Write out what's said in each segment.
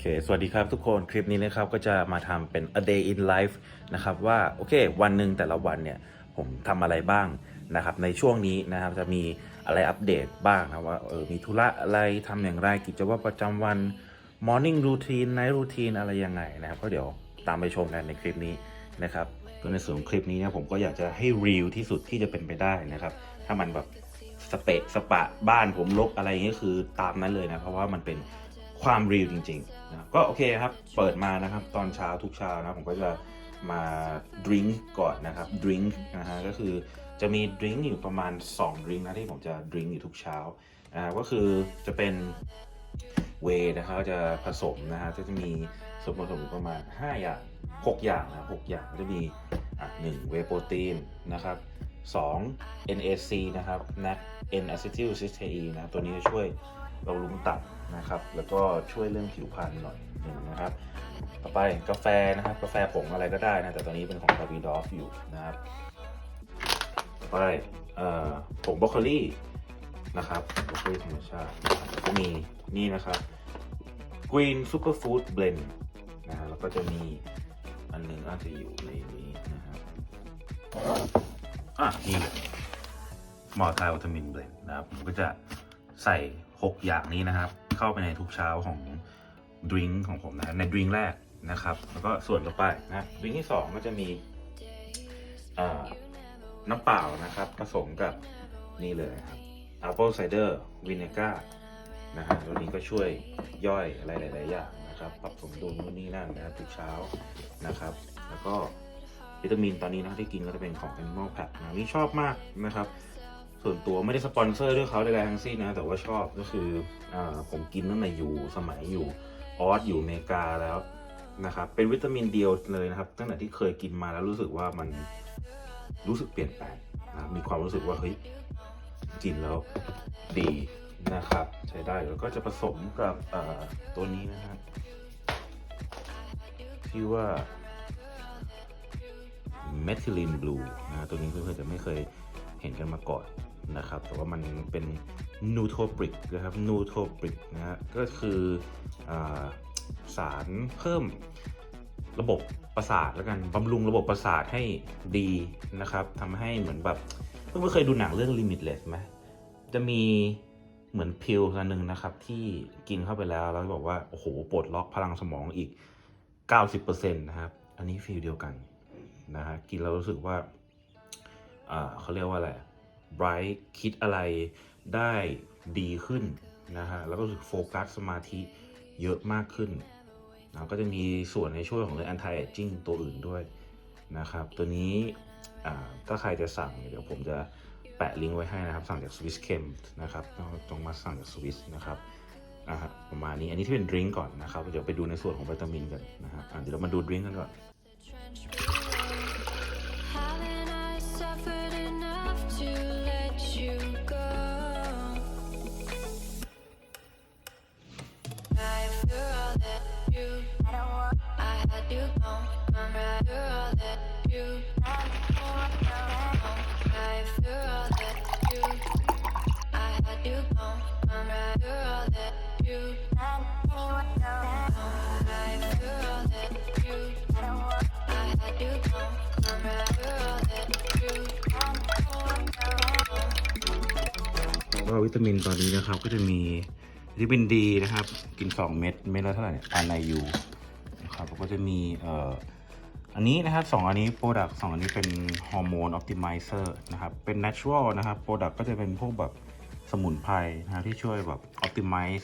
เค สวัสดีครับทุกคน คลิปนี้นะครับก็จะมาทำเป็น a day in life นะครับว่าโอเค วันหนึ่งแต่ละวันเนี่ยผมทำอะไรบ้างนะครับในช่วงนี้นะครับจะมีอะไรอัปเดตบ้างนะว่าเออมีธุระอะไรทำอย่างไรกิจวัตรประจำวัน morning routine night routine อะไรยังไงนะครับก็เดี๋ยวตามไปชมกันในคลิปนี้นะครับก็ในส่วนของคลิปนี้เนี่ยผมก็อยากจะให้ real ที่สุดที่จะเป็นไปได้นะครับ ถ้ามันแบบสเปะสปะบ้านผมลกอะไรอย่างเงี้ยคือตามนั้นเลยนะเพราะว่ามันเป็น ความรีลจริงๆนะก็โอเคครับ เปิดมานะครับ ตอนเช้าทุกเช้านะผมก็จะมาดื่มก่อนนะครับดื่มนะฮะก็คือจะมีดื่มอยู่ประมาณ2ดื่มนะที่ผมจะดื่มอยู่ทุกเช้าอ่าก็คือจะเป็นเวนะครับจะผสมนะฮะก็จะมีส่วนผสมประมาณ 5 อย่าง 6 อย่างนะ6อย่างก็จะมีอะหนึ่งเวโปรตีนนะครับ 2 NAC นะครับ NAC N acetyl cysteine นะตัวนี้จะช่วย บำรุงตับนะครับ แล้วก็ช่วยเรื่องผิวพรรณหน่อยหนึ่งนะครับ ต่อไปกาแฟนะครับ กาแฟผงอะไรก็ได้นะ แต่ตอนนี้เป็นของ d a v i d o f อยู่นะครับ ต่อไปผงบรอกโคลีนะครับบรอกโคลีธรรมชาติก็มีนี่นะครับ Green Superfood Blend นะฮะแล้วก็จะมีอันหนึ่งอาจจะอยู่ในนี้นะครับอะนี่มอลทายวิตามินเบลนด์นะครับผมก็จะใส่ 6 อย่างนี้นะครับ เข้าไปในทุกเช้าของดริงของผมนะในดริงแรกนะครับ แล้วก็ส่วนต่อไปนะดริงที่ 2 ก็จะมีน้ำเปล่านะครับ ผสมกับนี่เลยครับ Apple Cider Vinegar นะฮะตัวนี้ก็ช่วยย่อยอะไรหลาย ๆ อย่างนะครับ ปรับสมดุลนู่นนี่นั่นนะครับทุกเช้านะครับ แล้วก็วิตามินตอนนี้นะที่กินก็จะเป็นของ Animal p a c นะนี่ชอบมากนะครับ ส่วนตัวไม่ได้สปอนเซอร์ด้วยเขาใดๆทั้งสิ้นนะ แต่ว่าชอบก็คืออผมกินตั้งแต่อยู่สมัยอยู่ออสอยู่อเมริกาแล้วนะครับ เป็นวิตามินเดียวเลยนะครับ ตั้งแต่ที่เคยกินมาแล้วรู้สึกว่ามันรู้สึกเปลี่ยนแปลงนะมีความรู้สึกว่าเฮ้ยกินแล้วดีนะครับ ใช้ได้แล้วก็จะผสมกับตัวนี้นะครับที่ว่าเมทิลินบลูนะตัวนี้เพื่อนๆจะไม่เคยเห็นกันมาก่อน นะครับ แต่ว่ามันเป็นนูโทบริกนะครับนูโทบริกนะฮะก็คืออสารเพิ่มระบบประสาทแล้วกันบำรุงระบบประสาทให้ดีนะครับทำให้เหมือนแบบเพื่อนๆเคยดูหนังเรื่อง Limitless ไหมจะมีเหมือนพิลอันหนึ่งนะครับ ที่กินเข้าไปแล้วแล้วบอกว่า โอ้โหปลดล็อกพลังสมองอีก 90%นะครับ อันนี้ฟีลเดียวกันนะฮะกินแล้วรู้สึกว่า อ่าเขาเรียกว่าอะไร ไบรท์คิดอะไรได้ดีขึ้นนะฮะแล้วก็รู้สึกโฟกัสสมาธิเยอะมากขึ้นนะก็จะมีส่วนในช่วยของเรื่อง anti aging ตัวอื่นด้วยนะครับ ตัวนี้ถ้าใครจะสั่งเดี๋ยวผมจะแปะลิงก์ไว้ให้นะครับ สั่งจาก Swiss Chem นะครับต้องมาสั่งจาก Swiss นะครับอ่าฮะประมาณนี้อันนี้ที่เป็นดริงก์ก่อนนะครับเดี๋ยวไปดูในส่วนของวิตามินกันนะฮะอะเดี๋ยวเรามาดูดริงก์กันก่อน you, ก็วิตามินตอนนี้นะครับก็จะมีวิตามินดีนะครับ กิน 2 เม็ดเม็ดละเท่าไหร่เนี่ยอันไนยู นะครับแล้วก็จะมีเอ่ออันนี้นะครับสองอันนี้โปรดักต์สองอันนี้เป็นฮอร์โมนออ t ติมิเซอร์นะครับเป็น natural นะครับโปรดักต์ก็จะเป็นพวกแบบสมุนไพรนะครับที่ช่วยแบบออ t ติมิ e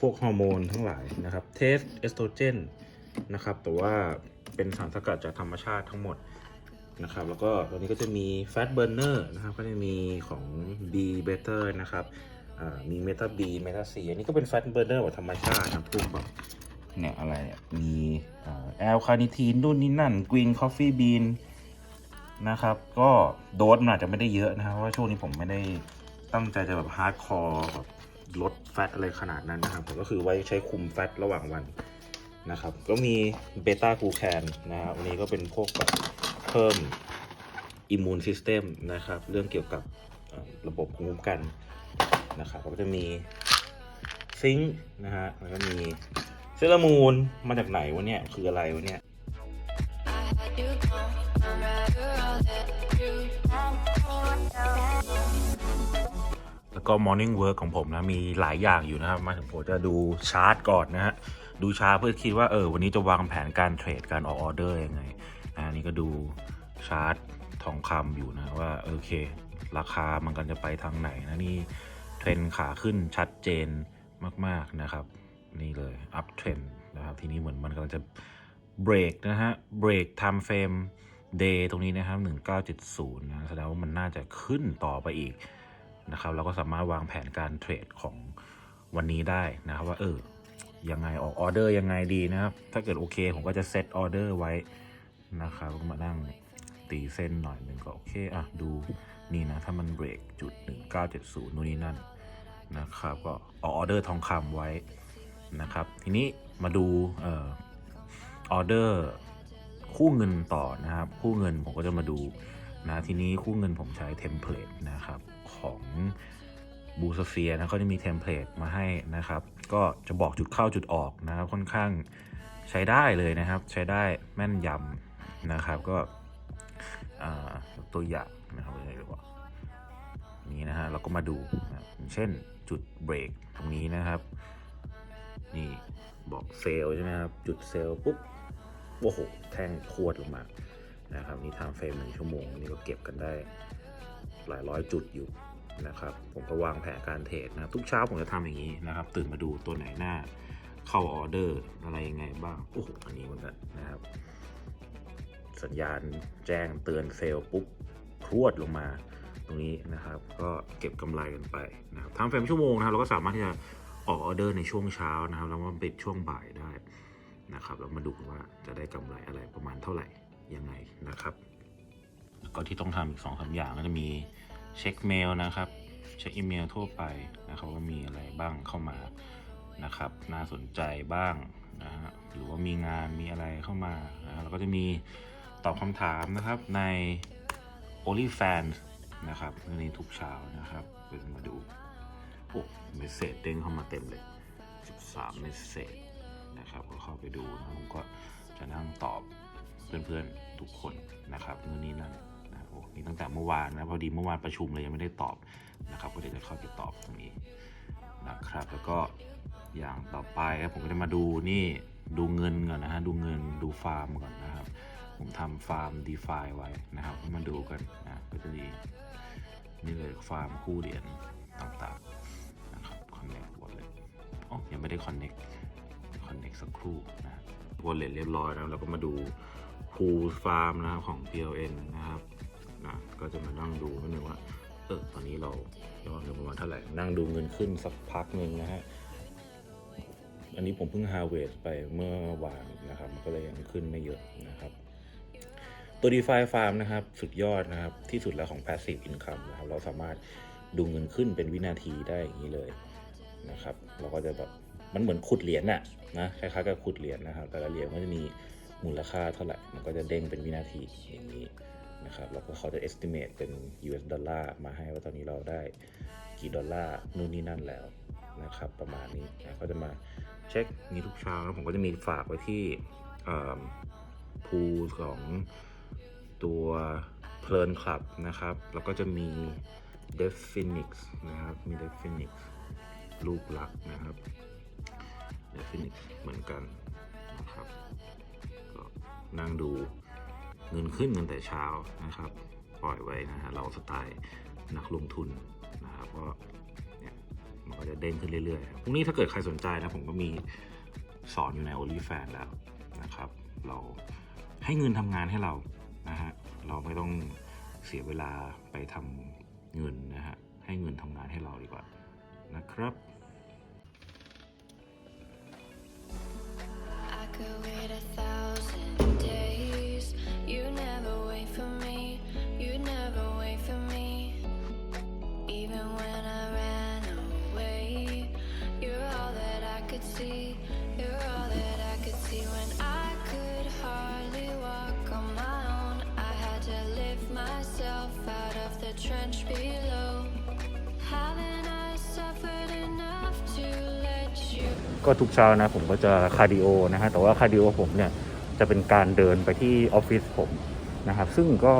พวกฮอร์โมนทั้งหลายนะครับเทสเอสโตรเจนนะครับแต่ว่าเป็นสารสกัดจากธรรมชาติทั้งหมดนะครับแล้วก็ตัวนี้ก็จะมี Fat Burner นะครับก็จะมีของ B Better นะครับอ่ามี Meta B Meta C อันนี้ก็เป็น Fat Burner แบบธรรมชาตินะพวกแบบ เนี่ยอะไรมีแอลคาเนิทีนนู่นนี่นั่น Green Coffee Bean นะครับ ก็โดสมันอาจจะไม่ได้เยอะนะครับเพราะว่าช่วงนี้ผมไม่ได้ตั้งใจจะแบบฮาร์ดคอร์แบบลดแฟตอะไรขนาดนั้นนะครับ ผมก็คือไว้ใช้คุมแฟตระหว่างวันนะครับ ก็มีเบต้ากูแคนนะครับอันนี้ก็เป็นพวกแบบเพิ่มอิมมูนซิสเต็มนะครับ เรื่องเกี่ยวกับระบบภูมิคุ้มกันนะครับ ก็จะมีซิงค์นะฮะแล้วก็มี ซรามูนมาจากไหนวะเนี่ย คืออะไรวะเนี่ยแล้วก็ Morning Work ของผมนะ มีหลายอย่างอยู่นะครับ มาถึงผมจะดูชาร์ตก่อนนะฮะ ดูชาร์ตเพื่อคิดว่า เออ วันนี้จะวางแผนการเทรดการออกออเดอร์ยังไงนะอันนี้ก็ดูชาร์ตทองคำอยู่นะว่า โอเค ราคามันกันจะไปทางไหนนะ นี่เทรนขาขึ้นชัดเจนมาก ๆ นะครับ นี่เลยอัพเทรนนะครับ ทีนี้เหมือนมันกำลังจะเบรกนะฮะ เบรกไทม์เฟรมเดย์ตรงนี้นะครับ 1970 นะแสดงว่ามันน่าจะขึ้นต่อไปอีกนะครับ เราก็สามารถวางแผนการเทรดของวันนี้ได้นะครับ ว่าเออ ยังไงออกออเดอร์ยังไงดีนะครับ ถ้าเกิดโอเค ผมก็จะเซตออเดอร์ไว้นะครับก็มานั่งตีเส้นหน่อยหนึ่งก็โอเค อะ ดูนี่นะ ถ้ามันเบรกจุด 1970 นู่นนี่นั่นนะครับ ก็ออกออเดอร์ทองคำไว้ นะครับ ทีนี้มาดูออเดอร์ คู่เงินต่อนะครับ คู่เงินผมก็จะมาดูนะทีนี้คู่เงินผมใช้เทมเพลตนะครับของบูสเฟียนะเขาจะมีเทมเพลตมาให้นะครับ ก็จะบอกจุดเข้าจุดออกนะครับค่อนข้างใช้ได้เลยนะครับ ใช้ได้แม่นยำนะครับ ก็ตัวอย่างนะครับอะไรดีกว่านี่นะฮะเราก็มาดูนะเช่นจุดเบรกตรงนี้นะครับ นี่บอกเซลใช่ไหมครับ จุดเซลปุ๊บ โอ้โห แท่งพวดลงมา นะครับ นี่ทม์เฟรมหนึ่งชั่วโมง นี่ก็เก็บกันได้หลายร้อยจุดอยู่นะครับ ผมก็วางแผนการเทรดนะ ทุกเช้าผมจะทำอย่างนี้นะครับ ตื่นมาดูตัวไหนหน้า เข้าออเดอร์อะไรยังไงบ้าง โอ้โห อันนี้มือนกันนะครับ สัญญาณแจ้งเตือนเซลปุ๊บพรวดลงมาตรงนี้นะครับ ก็เก็บกำไรกันไปนะครับทม์เฟรมชั่วโมงนะครับเราก็สามารถที่จะ ออกออเดอร์ในช่วงเช้านะครับ แล้วมาปิดช่วงบ่ายได้นะครับแล้วมาดูว่าจะได้กำไรอะไรประมาณเท่าไหร่ยังไงนะครับแล้วก็ที่ต้องทำอีกสองสาอย่างก็จะมีเช็คเมลนะครับเช็คอีเมลทั่วไปนะครับว่ามีอะไรบ้างเข้ามานะครับ น่าสนใจบ้างนะฮะหรือว่ามีงานมีอะไรเข้ามานะฮะแล้วก็จะมีตอบคำถามนะครับใน OnlyFans นะครับในทุกเช้านะครับก็จะมาดู โอ้เมสเซจเด้งเข้ามาเต็มเลย 13เมสเซจนะครับก็เข้าไปดูนะผมก็จะนั่งตอบเพื่อนๆทุกคนนะครับนู่นนี่นั่นนะโอ้นี่ตั้งแต่เมื่อวานนะพอดีเมื่อวานประชุมเลยยังไม่ได้ตอบนะครับ ก็เดี๋ยวจะเข้าไปตอบตรงนี้นะครับแล้วก็อย่างต่อไปครับผมก็จะมาดูนี่ดูเงินก่อนนะฮะดูเงินดูฟาร์มก่อนนะครับ ผมทำฟาร์ม d e f i ไว้นะครับก็มาดูกันนะก็จะมีนี่เลยฟาร์มคู่เหรียญต่างๆ ได้ connect connect สักครู่นะ wallet เรียบร้อยแล้วเราก็มาดู pool farm นะครับของ PLN นะครับนะก็จะมานั่งดูนิดนึงว่าเออตอนนี้เรายอดเงินประมาณเท่าไหร่ นั่งดูเงินขึ้นสักพักหนึ่งนะฮะอันนี้ผมเพิ่ง harvest ไปเมื่อวานนะครับมันก็เลยยังขึ้นไม่เยอะนะครับตัว DeFi Farm นะครับ สุดยอดนะครับ ที่สุดแล้วของ Passive Income นะครับ เราสามารถดูเงินขึ้นเป็นวินาทีได้อย่างนี้เลยนะครับ เราก็จะแบบ มันเหมือนขุดเหรียญน่ะนะคล้ายๆกับขุดเหรียญนะครับ แต่ละเหรียญก็จะมีมูลค่าเท่าไหร่ มันก็จะเด้งเป็นวินาทีอย่างนี้นะครับ แล้วก็เขาจะ estimate เป็น US ดอลลาร์มาให้ว่าตอนนี้เราได้กี่ดอลลาร์นู่นนี่นั่นแล้วนะครับ ประมาณนี้นะก็จะมาเช็คนี้ทุกเช้าแล้วผมก็จะมีฝากไว้ที่พูลของตัวเพลินคลับนะครับ แล้วก็จะมี d e f i n i x นะครับ มี d e f i n i x ลูกลักนะครับ d e f i n i x เหมือนกันนะครับ ก็นั่งดูเงินขึ้นกันแต่เช้านะครับ ปล่อยไว้นะฮะเราสไตล์นักลงทุนนะครับก็เนี่ยมันก็จะเด้งขึ้นเรื่อยๆพรุ่งนี้ถ้าเกิดใครสนใจนะผมก็มีสอนอยู่ใน OnlyFans แล้วนะครับ เราให้เงินทำงานให้เรานะฮะเราไม่ต้องเสียเวลาไปทำเงินนะฮะให้เงินทำงานให้เราดีกว่านะครับ I could ก็ทุกเช้านะผมก็จะคาร์ดิโอนะฮะแต่ว่าคาร์ดิโอผมเนี่ยจะเป็นการเดินไปที่ออฟฟิศผมนะครับซึ่งก็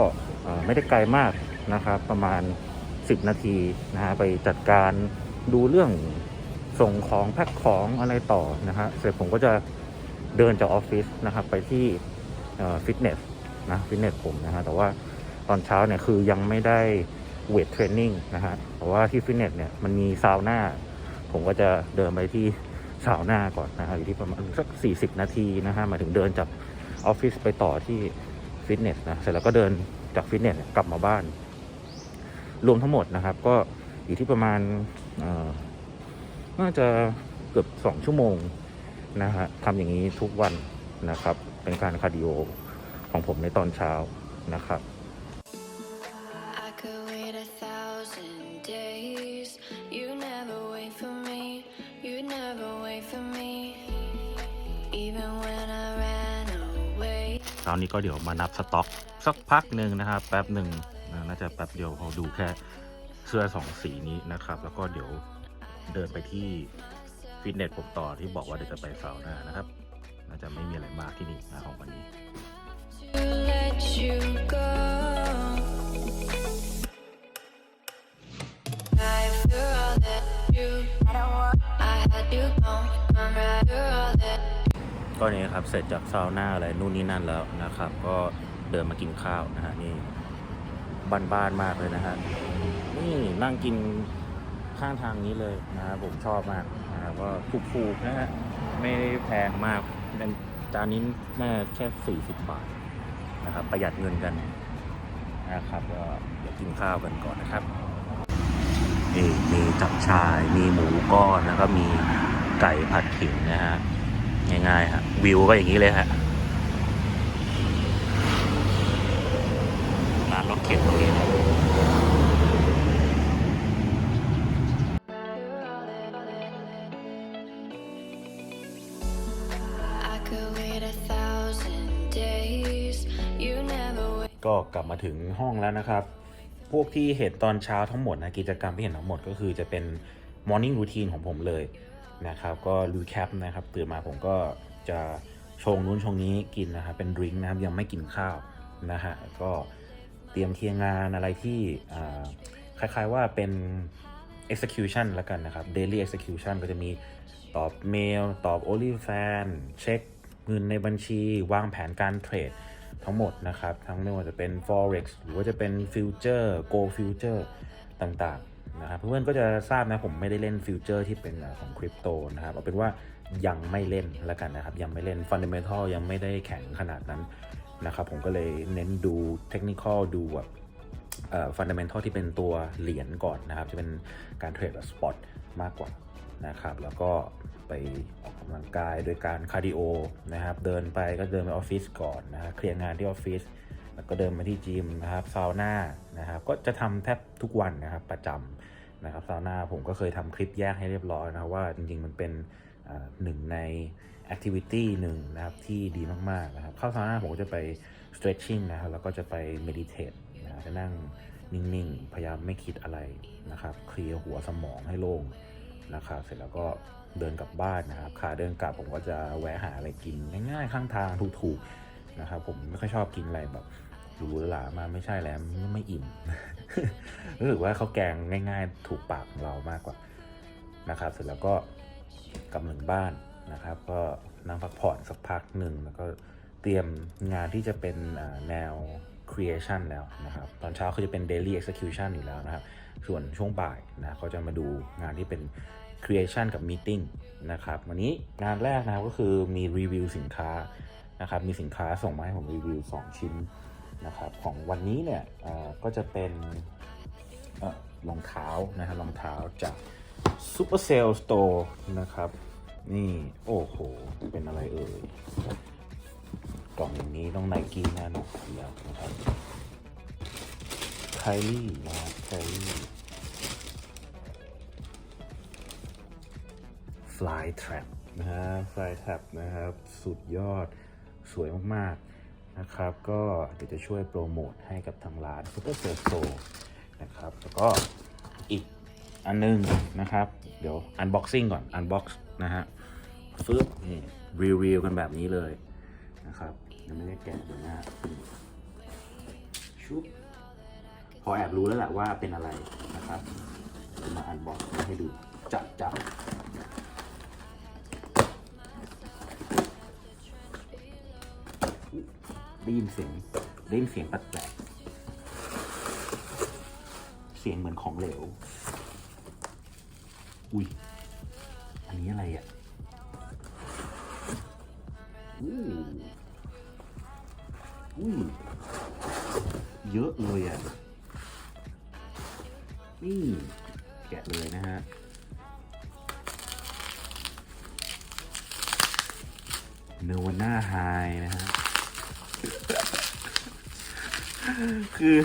ไม่ได้ไกลมากนะครับประมาณ 10 นาทีนะฮะไปจัดการดูเรื่องส่งของแพ็คของอะไรต่อนะฮะเสร็จผมก็จะเดินจากออฟฟิศนะครับไปที่ฟิตเนสนะฟิตเนสผมนะฮะแต่ว่าตอนเช้าเนี่ยคือยังไม่ได้เวทเทรนนิ่งนะฮะเพราะว่าที่ฟิตเนสเนี่ยมันมีซาวน่าผมก็จะเดินไปที่ ซาวน่าก่อนนะฮะอยู่ที่ประมาณสัก 40 นาทีนะฮะมาถึงเดินจากออฟฟิศไปต่อที่ฟิตเนสนะเสร็จแล้วก็เดินจากฟิตเนสกลับมาบ้าน รวมทั้งหมดนะครับ ก็อยู่ที่ประมาณน่าจะเกือบสองชั่วโมงนะฮะทำอย่างนี้ทุกวันนะครับ เป็นการคาร์ดิโอของผมในตอนเช้านะครับ คราวนี้ก็เดี๋ยวมานับสต็อกสักพักหนึ่งนะครับแป๊บหนึ่งน่าจะแป๊บเดียวเขาดูแค่เสื้อสองสีนี้นะครับ แล้วก็เดี๋ยวเดินไปที่ฟิตเนสผมต่อที่บอกว่าเดี๋ยวจะไปเสาร์หน้านะครับน่าจะไม่มีอะไรมากที่นี่นะของวันนี้ After all that you, I had you gone. I'm right after all that. ก็นี้ครับเสร็จจากซาวน่าอะไรนู่นนี่นั่นแล้วนะครับ ก็เดินมากินข้าวนะฮะนี่บ้านๆมากเลยนะฮะนี่นั่งกินข้างทางนี้เลยนะครับผมชอบมากนะครับก็ถูกๆนะฮะไม่ได้แพงมากเป็นจานนี้น่าแค่ 40 บาทนะครับ ประหยัดเงินกันนะครับก็เดี๋ยวกินข้าวกันก่อนนะครับนี่มีจับชายมีหมูก้อนแล้วก็มีไก่ผัดขิงนะฮะ ง่ายๆฮะวิวก็อย่างนี้เลยฮะร้านรถเข็นตรงนี้นะก็กลับมาถึงห้องแล้วนะครับ พวกที่เห็นตอนเช้าทั้งหมดนะกิจกรรมที่เห็นทั้งหมดก็คือจะเป็น Morning Routine ของผมเลย นะครับก็รีแคปนะครับตื่นมาผมก็จะชงนู้นชงนี้กินนะครับเป็นดริงก์นะครับยังไม่กินข้าวนะฮะก็เตรียมเคลียร์งานอะไรที่คล้ายๆว่าเป็น execution ล้วกันนะครับ daily execution ก็จะมีตอบเมล ตอบ OnlyFan เช็คเงินในบัญชี วางแผนการเทรดทั้งหมดนะครับ ทั้งไม่ว่าจะเป็น forex หรือว่าจะเป็น future go future ต่างๆ นะครับเพื่อนๆก็จะทราบนะผมไม่ได้เล่น future ที่เป็นของคริปโตนะครับเอาเป็นว่ายังไม่เล่นแล้วกันนะครับ ยังไม่เล่น fundamental ยังไม่ได้แข็งขนาดนั้นนะครับผมก็เลยเน้นดู technical ดูแบบฟันเดเมนทัลที่เป็นตัวเหรียญก่อนนะครับ จะเป็นการเทรดแบบสปอตมากกว่านะครับแล้วก็ไปออกกำลังกายโดยการคาร์ดิโอนะครับเดินไปก็เดินไปออฟฟิศก่อนนะครับเคลียร์งานที่ออฟฟิศแล้วก็เดินมาที่จิมนะครับซาวน่านะครับก็จะทำแทบทุกวันนะครับประจำ นะครับซาวน่าผมก็เคยทำคลิปแยกให้เรียบร้อยนะครับว่าจริงๆมันเป็นหนึ่งใน activity หนึ่งนะครับที่ดีมากๆนะครับเข้าซาวน่าผมก็จะไป stretching นะครับแล้วก็จะไป meditate นะจะนั่งนิ่งๆ พยายามไม่คิดอะไรนะครับเคลียร์หัวสมองให้โล่งนะครับเสร็จแล้วก็เดินกลับบ้านนะครับขาเดินกลับผมก็จะแวะหาอะไรกินง่ายๆ ข้างทางถูกๆนะครับผมไม่ค่อยชอบกินอะไรแบบหรูหรามาไม่ใช่แล้วไม่ไม่อิ่ม รู้สึกว่าเขาแกงง่ายๆ ถูกปากของเรามากกว่านะครับ เสร็จแล้วก็กลับถึงบ้านนะครับ ก็นั่งพักผ่อนสักพักหนึ่งแล้วก็เตรียมงานที่จะเป็นแนว creation แล้วนะครับ ตอนเช้าเขาจะเป็น daily execution อยู่แล้วนะครับ ส่วนช่วงบ่ายนะเขาจะมาดูงานที่เป็น creation กับ meeting นะครับ วันนี้งานแรกนะครับก็คือมีรีวิวสินค้านะครับ มีสินค้าส่งมาให้ผมรีวิว 2 ชิ้น นะครับของวันนี้เนี่ยก็จะเป็นเอ่อรองเท้านะครับรองเท้าจาก Super Sale Store นะครับ นี่โอ้โห เป็นอะไรเอ่ยกล่องอย่างนี้ต้องไนกี้แน่นอนแล้วนะครับไคลี่นะไคลี่ Fly Trap นะฮะ Fly Trap นะครับ สุดยอดสวยมากๆ นะครับ ก็เดี๋ยวจะช่วยโปรโมทให้กับทางร้าน Super s a l e Store นะครับ แล้วก็อีกอันนึงนะครับ เดี๋ยว Unboxing ก่อน Unbox นะฮะฟึบนี่รีวิวกันแบบนี้เลยนะครับยังไม่ได้แกะดี๋ยวนะชุบพอแอบรู้แล้วแหละว่าเป็นอะไรนะครับเดี๋ยวมาอันบ็อกซ์ให้ดูจับจับ ได้ยินเสียงได้ยินเสียงแปลกๆเสียงเหมือนของเหลว อุ้ย อันนี้อะไรอะอู้อุ้ยเยอะเลยอะ นี่ แกะเลยนะฮะเนวาน่าไฮนะฮะ คือ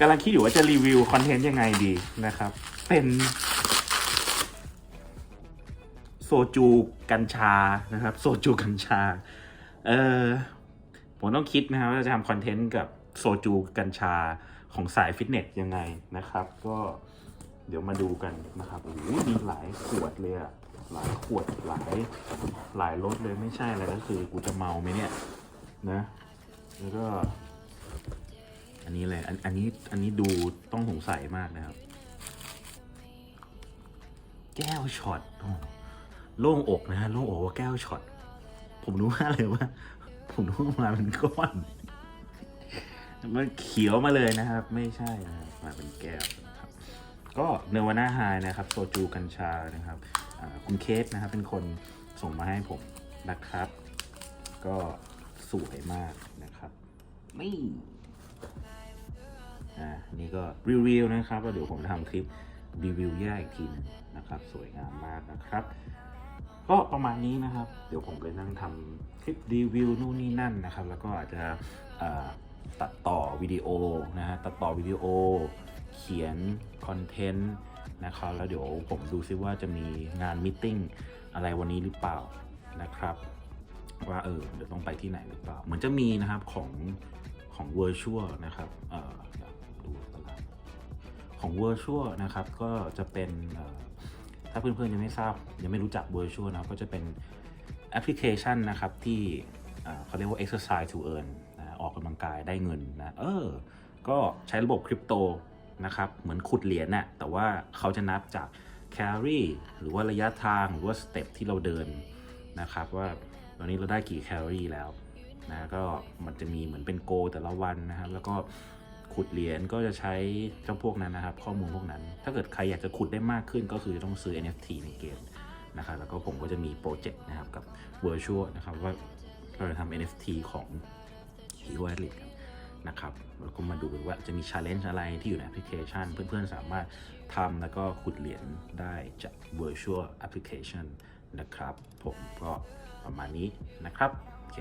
กำลังคิดอยู่ว่าจะรีวิวคอนเทนต์ยังไงดีนะครับ เป็นโซจูกัญชานะครับโซจูกัญชา เออผมต้องคิดนะครับว่าจะทำคอนเทนต์กับโซจูกัญชาของสายฟิตเนสยังไงนะครับ ก็เดี๋ยวมาดูกันนะครับโอ้โหมีหลายขวดเลยอะหลายขวดหลายหลายรสเลยไม่ใช่อะไรก็คือ กูจะเมาไหมเนี่ยนะ แล้วก็ อันนี้เลยอันอันนี้อันนี้ดูต้องสงสัยมากนะครับ แก้วช็อตโล่งอกนะฮะโล่งอกว่าแก้วช็อตผมรู้ว่าเลยว่า ผมรู้ว่ามาเป็นก้อนมันเขียวมาเลยนะครับ ไม่ใช่นะครับมาเป็นแก้วครับ ก็เนวาน่าไฮนะครับโซจูกัญชานะครับคุณเคสนะครับ เป็นคนส่งมาให้ผมนะครับ ก็สวยมากนะครับ นี่อ่านี่ก็รีวิวนะครับแล้วเดี๋ยวผมทำคลิปรีวิวแยกอีกทีหนึงนะครับ สวยงามมากนะครับ ก็ประมาณนี้นะครับ เดี๋ยวผมเลยนั่งทำคลิปรีวิวนู่นนี่นั่นนะครับ แล้วก็อาจจะตัดต่อวิดีโอนะฮะตัดต่อวิดีโอ เขียนคอนเทนต์นะครับ แล้วเดี๋ยวผมดูซิว่าจะมีงานมิทติ้งอะไรวันนี้หรือเปล่านะครับ ว่าเออเดี๋ยวต้องไปที่ไหนหรือเปล่า เหมือนจะมีนะครับของของ Virtual นะครับ ของ Virtual นะครับก็จะเป็นถ้าเพื่อนๆยังไม่ทราบยังไม่รู้จัก Virtual นะก็จะเป็นแอปพลิเคชันนะครับที่เขาเรียกว่า exercise to earn นะออกกำลังกายได้เงินนะเออก็ใช้ระบบคริปโตนะครับเหมือนขุดเหรียญน่ะแต่ว่าเขาจะนับจากแคลอรี่หรือว่าระยะทางหรือว่าสเต็ปที่เราเดินนะครับว่าตอนนี้เราได้กี่แคลอรี่แล้วนะก็มันจะมีเหมือนเป็นโกแต่ละวันนะครับแล้วก็ ขุดเหรียญก็จะใช้เจ้าพวกนั้นนะครับ ข้อมูลพวกนั้น ถ้าเกิดใครอยากจะขุดได้มากขึ้นก็คือต้องซื้อ NFT ในเกมนะครับแล้วก็ผมก็จะมีโปรเจกต์นะครับกับ Virtual นะครับว่าเราจะทำ NFT ของ Hero Athlete กันนะครับแล้วก็มาดูว่าจะมี challenge อะไรที่อยู่ในแอปพลิเคชัน เพื่อนๆ สามารถทำแล้วก็ขุดเหรียญได้จาก virtual application นะครับ ผมก็ประมาณนี้นะครับ โอเค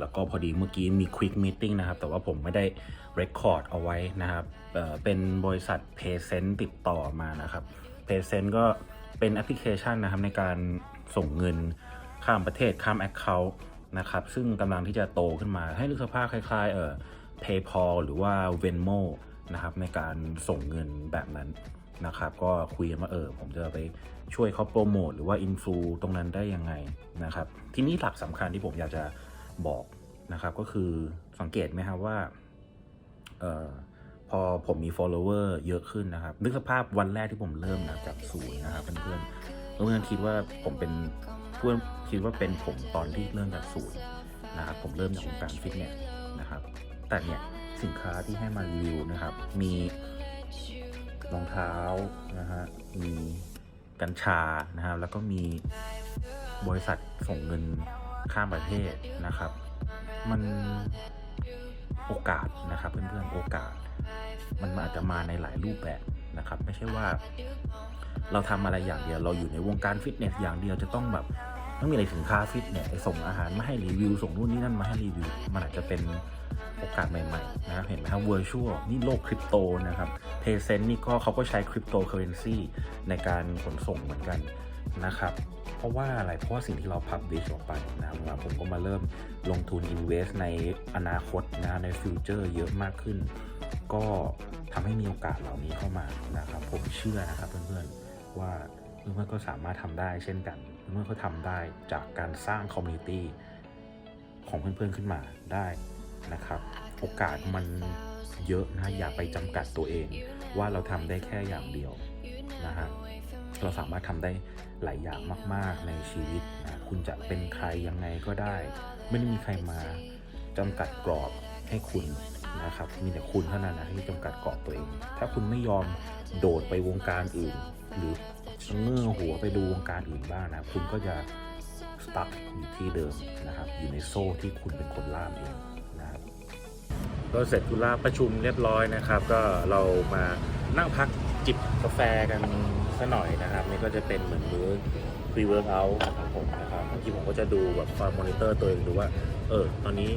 แล้วก็พอดีเมื่อกี้มี quick meeting นะครับ แต่ว่าผมไม่ได้ record เอาไว้นะครับเเป็นบริษัท Paycent ติดต่อมานะครับ Paycent ก็เป็นแอปพลิเคชันนะครับในการส่งเงินข้ามประเทศข้าม Account นะครับ ซึ่งกำลังที่จะโตขึ้นมาให้นึกสภาพคล้ายๆเอ่อ PayPal หรือว่า Venmo นะครับในการส่งเงินแบบนั้นนะครับ ก็คุยกันว่าเออผมจะไปช่วยเขาโปรโมทหรือว่าอินฟลูตรงนั้นได้ยังไงนะครับ ทีนี้หลักสำคัญที่ผมอยากจะ บอกนะครับ ก็คือสังเกตไหมครับว่าเอ่อพอผมมี follower เยอะขึ้นนะครับ นึกสภาพวันแรกที่ผมเริ่มนะจากศูนย์นะครับเพื่อนๆเพื่อนๆคิดว่าผมเป็นเพื่อนคิดว่าเป็นผมตอนที่เริ่มจากศูนย์นะครับ ผมเริ่มจากวงการฟิตเนสนะครับ แต่เนี่ยสินค้าที่ให้มารีวิวนะครับ มีรองเท้านะฮะมีกัญชานะครับ แล้วก็มีบริษัทส่งเงิน ข้ามประเทศนะครับ มันโอกาสนะครับ เพื่อนๆโอกาส มันอาจจะมาในหลายรูปแบบนะครับ ไม่ใช่ว่า เราทำอะไรอย่างเดียว เราอยู่ในวงการฟิตเนสอย่างเดียวจะต้องแบบต้องมีอะไรสินค้าฟิตเนสส่งอาหารมาให้รีวิว ส่งนู่นนี่นั่นมาให้รีวิว มันอาจจะเป็นโอกาสใหม่ๆนะครับเห็นไหมครับ virtual นี่โลกคริปโตนะครับเทเซนนี่ก็เขาก็ใช้คริปโตเคอเรนซีในการขนส่งเหมือนกัน นะครับ เพราะว่าอะไร เพราะว่าสิ่งที่เราพับดิชออกไปนะครับผมก็มาเริ่มลงทุน invest ในอนาคตนะในฟิวเจอร์เยอะมากขึ้น ก็ทำให้มีโอกาสเหล่านี้เข้ามานะครับ ผมเชื่อนะครับเพื่อนๆว่าเพื่อนๆก็สามารถทำได้เช่นกันเมื่อเขาทำได้จากการสร้างคอมมูนิตี้ของเพื่อนๆขึ้นมาได้นะครับ โอกาสมันเยอะนะอย่าไปจำกัดตัวเอง ว่าเราทำได้แค่อย่างเดียวนะฮะ เราสามารถทำได้หลายอย่างมาก ๆในชีวิตนะคุณจะเป็นใครยังไงก็ได้ ไม่ได้มีใครมาจำกัดกรอบให้คุณนะครับมีแต่คุณเท่านั้นนะที่จำกัดกรอบตัวเอง ถ้าคุณไม่ยอมโดดไปวงการอื่น หรือเงื่อหัวไปดูวงการอื่นบ้างนะคุณก็จะสตั๊กอยู่ที่เดิมนะครับ อยู่ในโซ่ที่คุณเป็นคนล่ามเองนะครับก็เสร็จธุระประชุมเรียบร้อยนะครับ ก็เรามานั่งพักจิบกาแฟกัน สักหน่อยนะครับ นี่ก็จะเป็นเหมือนมื้อ pre workout ของผมนะครับบางทีผมก็จะดูแบบฟาร์มอนิเตอร์ตัวเองดูว่า เออ ตอนนี้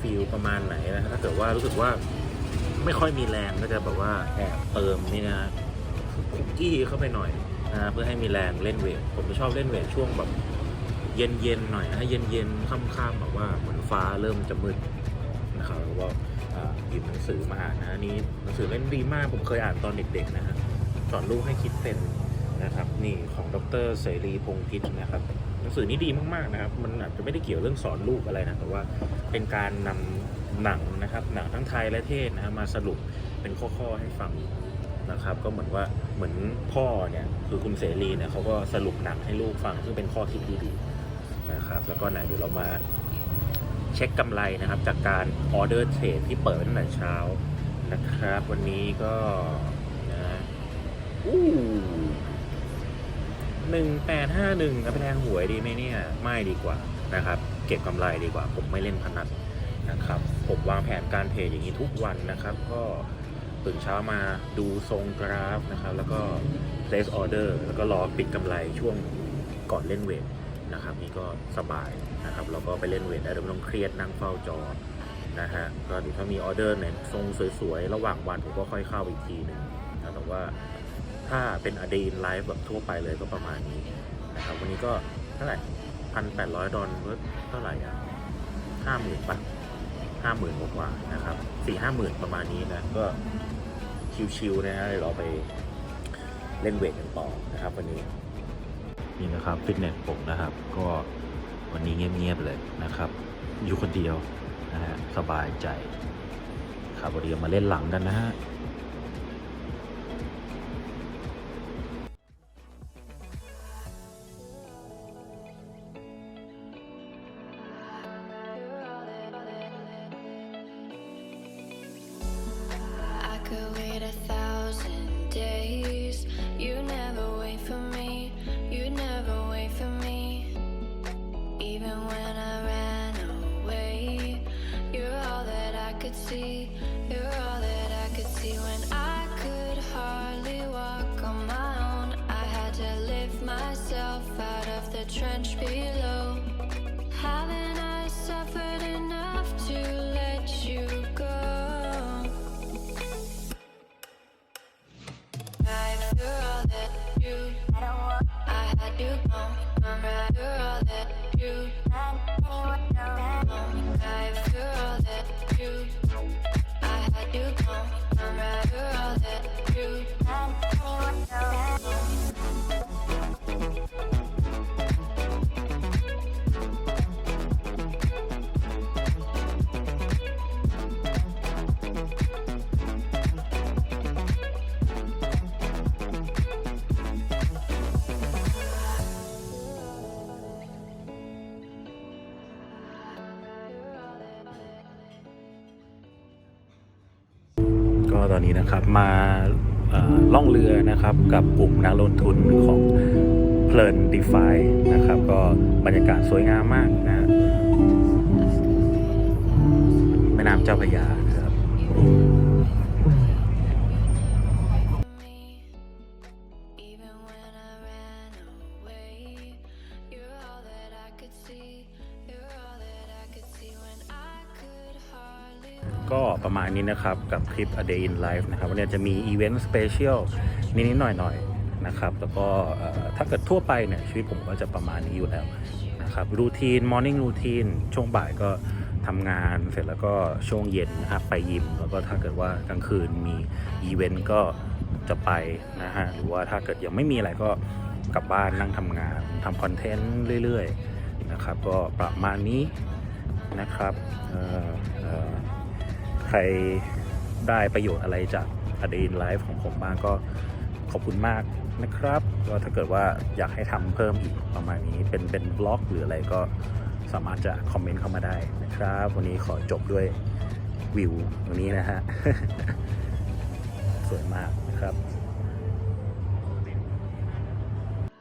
ฟีลประมาณไหนนะถ้าเกิดว่ารู้สึกว่าไม่ค่อยมีแรงก็จะแบบว่าแอบเติมนี่นะคุกกี้เข้าไปหน่อยนะเพื่อให้มีแรงเล่นเวทผมจะชอบเล่นเวทช่วงแบบเย็นๆหน่อยนะเย็นๆค่ำๆแบบว่าเหมือนฟ้าเริ่มจะมืดนะครับแล้วก็อ่าหยิบหนังสือมาอ่านนะนนี้หนังสือเล่มดีมากผมเคยอ่านตอนเด็กๆนะฮะสอนลูกให้คิดเป็น นะครับ นี่ของดรเสรีพงพิษนะครับหนังสือนี้ดีมากๆนะครับ มันอาจจะไม่ได้เกี่ยวเรื่องสอนลูกอะไรนะแต่ว่าเป็นการนำหนังนะครับหนังทั้งไทยและเทศนะมาสรุปเป็นข้อๆให้ฟังนะครับ ก็เหมือนว่าเหมือนพ่อเนี่ยคือคุณเสรีเนี่ยเขาก็สรุปหนังให้ลูกฟังซึ่งเป็นข้อคิดดีๆนะครับ แล้วก็ไหนเดี๋ยวเรามาเช็คกำไรนะครับ จากการออเดอร์เทรดที่เปิดตั้งแต่เช้านะครับ วันนี้ก็นะอู้ หนึ่งแปดห้าหนึ่งไปแทงหวยดีไหมเนี่ยไม่ดีกว่านะครับ เก็บกำไรดีกว่า ผมไม่เล่นพนันนะครับ ผมวางแผนการเทรดอย่างนี้ทุกวันนะครับ ก็ตื่นเช้ามาดูทรงกราฟนะครับ แล้วก็ place order แล้วก็รอปิดกำไรช่วงก่อนเล่นเวทนะครับนี่ก็สบายนะครับเราก็ไปเล่นเวทได้ไม่ต้องเครียดนั่งเฝ้าจอนะฮะก็ถ้ามีออเดอร์ไหนทรงสวยๆ ระหว่างวันผมก็ค่อยเข้าอีกทีหนึ่งนะแต่ว่า ถ้าเป็นอเดนไลฟ์แบบทั่วไปเลยก็ประมาณนี้นะครับวันนี้ก็เท่าไหร่พันแปดร้อยดอลลาร์เท่าไหร่อะห้าหมื่นปะห้าหมื่นกว่านะครับสี่ห้าหมื่นประมาณนี้นะก็ชิวๆนะฮะเดี๋ยวเราไปเล่นเวทกันต่อนะครับวันนี้นี่นะครับฟิตเนสผมนะครับ ก็วันนี้เงียบๆเลยนะครับ อยู่คนเดียวนะฮะสบายใจครับวันนี้มาเล่นหลังกันนะฮะ could see. You're all that I could see when I could hardly walk on my own. I had to lift myself out of the trench below. You gone. I'm right, you're all that you. ก็ต นี้นะครับมาล่องเรือนะครับกับกลุ่มนักลงทุนของเพลินดีฟายนะครับ ก็บรรยากาศสวยงามมากนะฮะแม่น้ำเจ้าพระยา นะครับ กับคลิป A Day in Life นะครับ วันนี้จะมีอีเวนต์สเปเชียลนิดๆหน่อยๆนะครับ แล้วก็ถ้าเกิดทั่วไปเนี่ย ชีวิตผมก็จะประมาณนี้อยู่แล้วนะครับรูทีนมอร์นิ่งรูทีนช่วงบ่ายก็ทำงานเสร็จแล้วก็ช่วงเย็นนะครับไปยิม แล้วก็ถ้าเกิดว่ากลางคืนมีอีเวนต์ก็จะไปนะฮะหรือว่าถ้าเกิดยังไม่มีอะไรก็กลับบ้านนั่งทำงานทำคอนเทนต์เรื่อยๆนะครับก็ประมาณนี้นะครับ ครได้ประโยชน์อะไรจากอดีนไลฟ์ของผมบ้างก็ขอบคุณมากนะครับก็ถ้าเกิดว่าอยากให้ทำเพิ่มอีกประมาณนี้เป็นเป็นบล็อกหรืออะไรก็สามารถจะคอมเมนต์เข้ามาได้นะครับ วันนี้ขอจบด้วยวิวตรงนี้นะฮะ สวยมากนะครับ